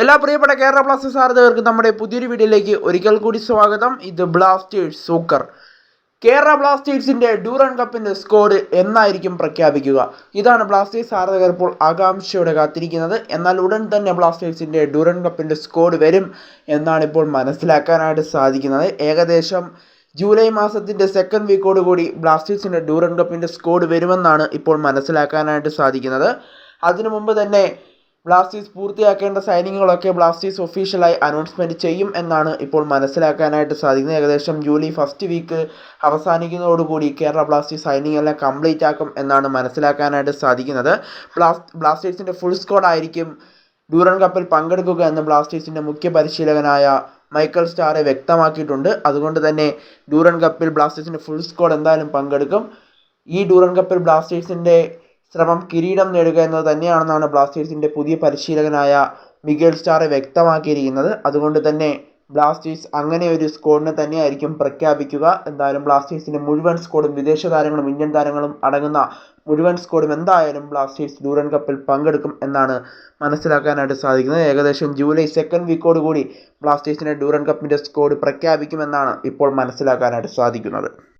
എല്ലാ പ്രിയപ്പെട്ട കേരള ബ്ലാസ്റ്റേഴ്സ് ആരാധകർക്ക് നമ്മുടെ പുതിയൊരു വീഡിയോയിലേക്ക് ഒരിക്കൽ കൂടി സ്വാഗതം. ഇത് ബ്ലാസ്റ്റേഴ്സ് സൂക്കർ. കേരള ബ്ലാസ്റ്റേഴ്സിന്റെ ഡൂറൺ കപ്പിന്റെ സ്കോർ എന്നായിരിക്കും പ്രഖ്യാപിക്കുക. ഇതാണ് ബ്ലാസ്റ്റേഴ്സ് ആരാധകർ ഇപ്പോൾ ആകാംക്ഷയോടെ കാത്തിരിക്കുന്നത്. എന്നാൽ ഉടൻ തന്നെ ബ്ലാസ്റ്റേഴ്സിന്റെ ഡൂറൺ കപ്പിന്റെ സ്കോർ വരും എന്നാണ് ഇപ്പോൾ മനസ്സിലാക്കാനായിട്ട് സാധിക്കുന്നത്. ഏകദേശം ജൂലൈ മാസത്തിന്റെ സെക്കൻഡ് വീക്കോട് കൂടി ബ്ലാസ്റ്റേഴ്സിന്റെ ഡൂറൻ കപ്പിന്റെ സ്കോർ വരുമെന്നാണ് ഇപ്പോൾ മനസ്സിലാക്കാനായിട്ട് സാധിക്കുന്നത്. അതിനു മുമ്പ് തന്നെ ബ്ലാസ്റ്റേഴ്സ് പൂർത്തിയാക്കേണ്ട സൈനിങ്ങുകളൊക്കെ ബ്ലാസ്റ്റേഴ്സ് ഒഫീഷ്യലായി അനൗൺസ്മെന്റ് ചെയ്യും എന്നാണ് ഇപ്പോൾ മനസ്സിലാക്കാനായിട്ട് സാധിക്കുന്നത്. ഏകദേശം ജൂലൈ ഫസ്റ്റ് വീക്ക് അവസാനിക്കുന്നതോടുകൂടി കേരള ബ്ലാസ്റ്റേഴ്സ് സൈനിങ് എല്ലാം കംപ്ലീറ്റ് ആക്കും എന്നാണ് മനസ്സിലാക്കാനായിട്ട് സാധിക്കുന്നത്. ബ്ലാസ്റ്റ് ബ്ലാസ്റ്റേഴ്സിന്റെ ഫുൾ സ്ക്വാഡ് ആയിരിക്കും ഡ്യൂറൻ കപ്പിൽ പങ്കെടുക്കുക എന്ന് ബ്ലാസ്റ്റേഴ്സിന്റെ മുഖ്യ പരിശീലകനായ മൈക്കൽ സ്റ്റാറെ വ്യക്തമാക്കിയിട്ടുണ്ട്. അതുകൊണ്ട് തന്നെ ഡ്യൂറൻ കപ്പിൽ ബ്ലാസ്റ്റേഴ്സിന്റെ ഫുൾ സ്ക്വാഡ് എന്തായാലും പങ്കെടുക്കും. ഈ ഡ്യൂറൻ കപ്പിൽ ബ്ലാസ്റ്റേഴ്സിന്റെ ശ്രമം കിരീടം നേടുക എന്നത് തന്നെയാണെന്നാണ് ബ്ലാസ്റ്റേഴ്സിന്റെ പുതിയ പരിശീലകനായ മിഗേൽ സ്റ്റാർ വ്യക്തമാക്കിയിരിക്കുന്നത്. അതുകൊണ്ട് തന്നെ ബ്ലാസ്റ്റേഴ്സ് അങ്ങനെ ഒരു സ്കോഡിനെ തന്നെയായിരിക്കും പ്രഖ്യാപിക്കുക. എന്തായാലും ബ്ലാസ്റ്റേഴ്സിന്റെ മുഴുവൻ സ്കോഡും വിദേശ താരങ്ങളും ഇന്ത്യൻ താരങ്ങളും അടങ്ങുന്ന മുഴുവൻ സ്കോഡും എന്തായാലും ബ്ലാസ്റ്റേഴ്സ് ഡൂറൻ കപ്പിൽ പങ്കെടുക്കും എന്നാണ് മനസ്സിലാക്കാനായിട്ട് സാധിക്കുന്നത്. ഏകദേശം ജൂലൈ സെക്കൻഡ് വീക്കോട് കൂടി ബ്ലാസ്റ്റേഴ്സിന്റെ ഡൂറൻ കപ്പിന്റെ സ്കോഡ് പ്രഖ്യാപിക്കുമെന്നാണ് ഇപ്പോൾ മനസ്സിലാക്കാനായിട്ട് സാധിക്കുന്നത്.